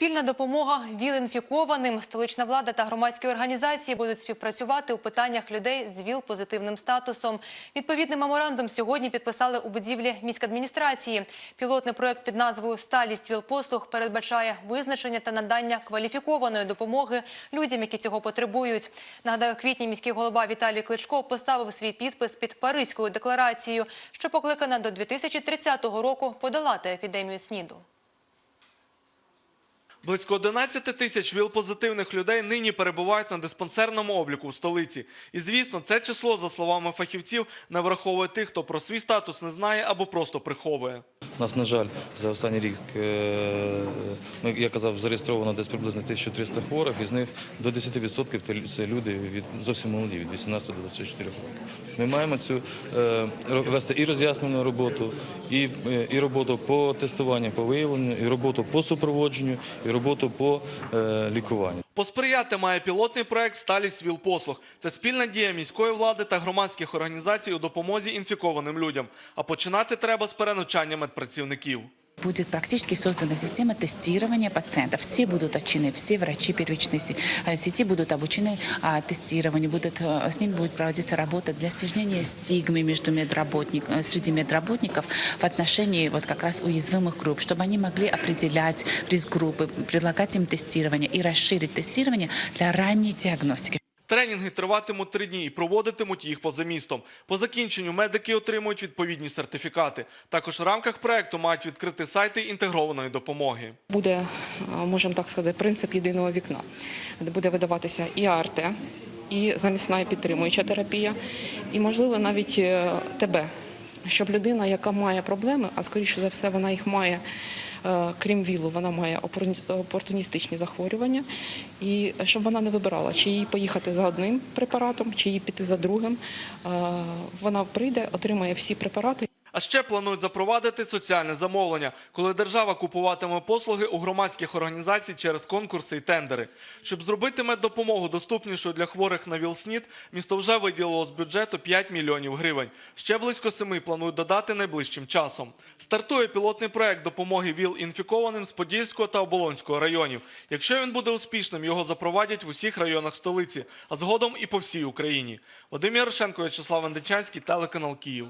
Спільна допомога ВІЛ-інфікованим. Столична влада та громадські організації будуть співпрацювати у питаннях людей з ВІЛ-позитивним статусом. Відповідний меморандум сьогодні підписали у будівлі міськадміністрації. Пілотний проект під назвою «Сталість ВІЛ-послуг» передбачає визначення та надання кваліфікованої допомоги людям, які цього потребують. Нагадаю, квітні міський голова Віталій Кличко поставив свій підпис під Паризькою декларацією, що покликана до 2030 року подолати епідемію СНІДу. Близько 11 тисяч ВІЛ-позитивних людей нині перебувають на диспансерному обліку у столиці. І, звісно, це число, за словами фахівців, не враховує тих, хто про свій статус не знає або просто приховує. Нас, на жаль, за останній рік, е, я казав, зареєстровано десь приблизно 1300 хворих, із них до 10% це- люди від зовсім молоді, від 18 до 24 років. Тобто Ми маємо цю е, вести і роз'яснену роботу, і, е, і роботу по тестуванню, по виявленню, і роботу по супроводженню, і роботу по е, лікуванню. Посприяти має пілотний проект «Сталість ВІЛ-послуг». Це спільна дія міської влади та громадських організацій у допомозі інфікованим людям. А починати треба з перенавчання медпрацівників. Будет практически создана система тестирования пациентов. Все будут отчины, все врачи первичной э, сети будут обучены а, тестированию, будут, э, с ними будет проводиться работа для снижения стигмы между медработник, э, среди медработников в отношении вот как раз уязвимых групп, чтобы они могли определять риск-группы, предлагать им тестирование и расширить тестирование для ранней диагностики. Тренінги триватимуть три дні і проводитимуть їх поза містом. По закінченню медики отримують відповідні сертифікати. Також в рамках проекту мають відкрити сайти інтегрованої допомоги. буде, а, можемо так сказати, принцип єдиного вікна, де буде видаватися і АРТ, і замісна і підтримуюча терапія, і, можливо, навіть е, ТБ, щоб людина, яка має проблеми, а скоріше за все вона їх має, е, крім ВІЛу, вона має опортуністичні захворювання, і щоб вона не вибирала, чи їй поїхати за одним препаратом, чи їй піти за другим. Е, Вона прийде, отримає всі препарати. А ще планують запровадити соціальне замовлення, коли держава купуватиме послуги у громадських організацій через конкурси і тендери. Щоб зробити меддопомогу доступнішою для хворих на ВІЛ-СНІД, місто вже виділило з бюджету 5 мільйонів гривень. Ще близько семи планують додати найближчим часом. Стартує пілотний проект допомоги ВІЛ-інфікованим з Подільського та Оболонського районів. Якщо він буде успішним, його запровадять в усіх районах столиці, а згодом і по всій Україні. Вадим Ярошенко, В'ячеслав Вендичанський, телеканал Київ.